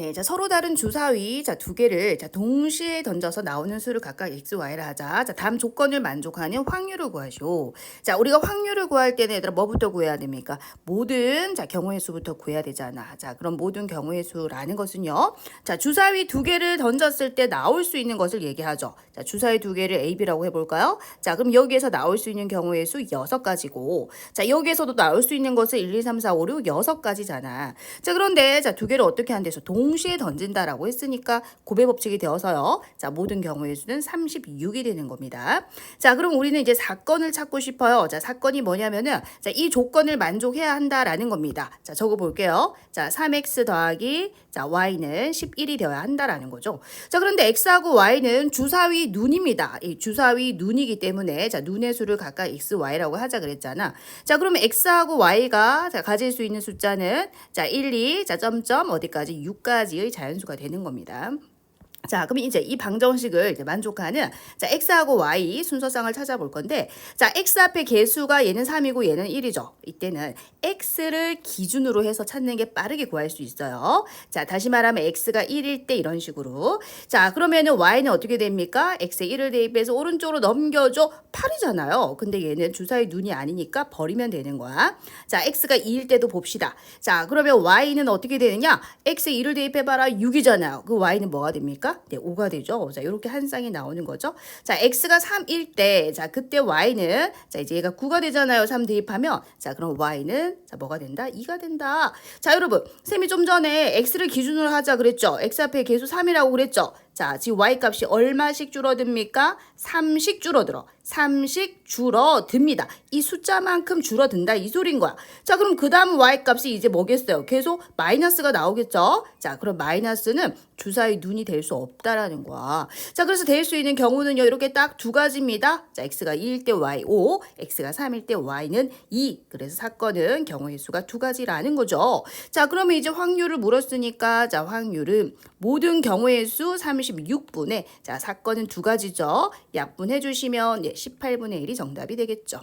네, 자, 서로 다른 주사위, 자, 두 개를, 자, 동시에 던져서 나오는 수를 각각 x, y를 하자. 자, 다음 조건을 만족하는 확률을 구하시오. 자, 우리가 확률을 구할 때는 얘들아, 뭐부터 구해야 됩니까? 모든, 자, 경우의 수부터 구해야 되잖아. 자, 그럼 모든 경우의 수라는 것은요. 자, 주사위 두 개를 던졌을 때 나올 수 있는 것을 얘기하죠. 자, 주사위 두 개를 A, B라고 해볼까요? 자, 그럼 여기에서 나올 수 있는 경우의 수 여섯 가지고, 자, 여기에서도 나올 수 있는 것은 1, 2, 3, 4, 5, 6, 여섯 가지잖아. 자, 그런데, 자, 두 개를 어떻게 한대서 동 시에 던진다라고 했으니까 고배 법칙이 되어서요. 자, 모든 경우의 수는 36이 되는 겁니다. 자, 그럼 우리는 이제 사건을 찾고 싶어요. 자, 사건이 뭐냐면은 자, 이 조건을 만족해야 한다라는 겁니다. 자, 적어 볼게요. 자, 3x 더하기 자, y는 11이 되어야 한다라는 거죠. 자, 그런데 x하고 y는 주사위 눈입니다. 이 주사위 눈이기 때문에 자, 눈의 수를 각각 x, y라고 하자 그랬잖아. 자, 그러면 x하고 y가 자, 가질 수 있는 숫자는 자, 1, 2, 자, 점점 어디까지 6까지의 자연수가 되는 겁니다. 자, 그럼 이제 이 방정식을 이제 만족하는 자, x하고 y 순서상을 찾아볼 건데 자, x 앞에 개수가 얘는 3이고 얘는 1이죠. 이때는 x를 기준으로 해서 찾는 게 빠르게 구할 수 있어요. 자, 다시 말하면 x가 1일 때 이런 식으로. 자, 그러면은 y는 어떻게 됩니까? x에 1을 대입해서 오른쪽으로 넘겨줘 8이잖아요. 근데 얘는 주사위 눈이 아니니까 버리면 되는 거야. 자, x가 2일 때도 봅시다. 자, 그러면 y는 어떻게 되느냐? x에 1을 대입해 봐라 6이잖아요. 그 y는 뭐가 됩니까? 네, 5가 되죠. 자, 이렇게 한 쌍이 나오는 거죠. 자, x가 3일 때, 자, 그때 y는, 자, 이제 얘가 9가 되잖아요. 3 대입하면. 자, 그럼 y는, 자, 뭐가 된다? 2가 된다. 자, 여러분. 쌤이 좀 전에 x를 기준으로 하자 그랬죠. x 앞에 계수 3이라고 그랬죠. 자, 지금 y 값이 얼마씩 줄어듭니까? 3씩 줄어들어. 3씩 줄어듭니다. 이 숫자만큼 줄어든다 이 소린 거야. 자, 그럼 그 다음 y 값이 이제 뭐겠어요? 계속 마이너스가 나오겠죠? 자, 그럼 마이너스는 주사위 눈이 될 수 없다라는 거야. 자, 그래서 될 수 있는 경우는요. 이렇게 딱 두 가지입니다. 자, x가 2일 때 y 5, x가 3일 때 y는 2. 그래서 사건은 경우의 수가 두 가지라는 거죠. 자, 그러면 이제 확률을 물었으니까 자, 확률은 모든 경우의 수 36분의 자, 사건은 두 가지죠. 약분해 주시면 예, 18분의 1이 정답이 되겠죠.